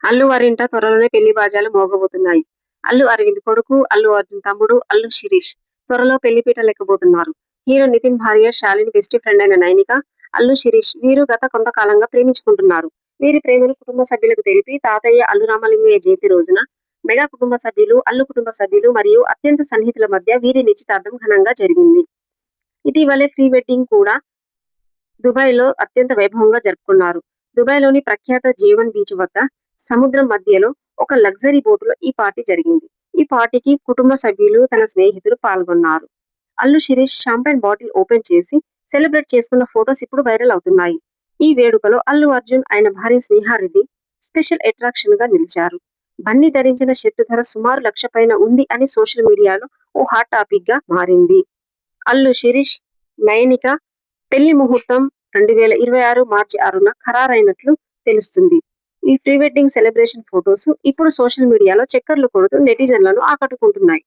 అల్లు వారింట త్వరలోనే పెళ్ళి బాజాలు మోగబోతున్నాయి. అల్లు అరవింద్ కొడుకు అల్లు అర్జున్ తమ్ముడు అల్లు శిరీష్ త్వరలో పెళ్ళిపీట లెక్కబోతున్నారు. హీరో నితిన్ భార్య శాలిని బెస్ట్ ఫ్రెండ్ అయిన నైనిక అల్లు శిరీష్ వీరు గత కొంతకాలంగా ప్రేమించుకుంటున్నారు. వీరి ప్రేమను కుటుంబ సభ్యులకు తెలిపి తాతయ్య అల్లు రామలింగయ్య జయంతి రోజున మెగా కుటుంబ సభ్యులు అల్లు కుటుంబ సభ్యులు మరియు అత్యంత సన్నిహితుల మధ్య వీరి నిశ్చితార్థం ఘనంగా జరిగింది. ఇటీవలే ప్రీ వెడ్డింగ్ కూడా దుబాయ్లో అత్యంత వైభవంగా జరుపుకున్నారు. దుబాయ్లోని ప్రఖ్యాత జీవన్ బీచ్ వద్ద సముద్రం మధ్యలో ఒక లగ్జరీ బోటులో ఈ పార్టీ జరిగింది. ఈ పార్టీకి కుటుంబ సభ్యులు తన స్నేహితులు పాల్గొన్నారు. Allu Sirish champagne bottle open చేసి సెలబ్రేట్ చేసుకున్న ఫొటోస్ ఇప్పుడు వైరల్ అవుతున్నాయి. ఈ వేడుకలో అల్లు అర్జున్ ఆయన భార్య స్నేహారెడ్డి స్పెషల్ అట్రాక్షన్గా నిలిచారు. బన్నీ ధరించిన షర్టు ధర సుమారు లక్ష పైన ఉంది అని సోషల్ మీడియాలో ఓ హాట్ టాపిక్గా మారింది. అల్లు శిరీష్ నయనిక పెళ్ళి ముహూర్తం రెండు వేల ఇరవై ఆరు మార్చి ఆరున ఖరారైనట్లు తెలుస్తుంది. ఈ ప్రీ వెడ్డింగ్ సెలబ్రేషన్ ఫొటోస్ ఇప్పుడు సోషల్ మీడియాలో చక్కర్లు కొడుతూ నెటిజన్లను ఆకట్టుకుంటున్నాయి.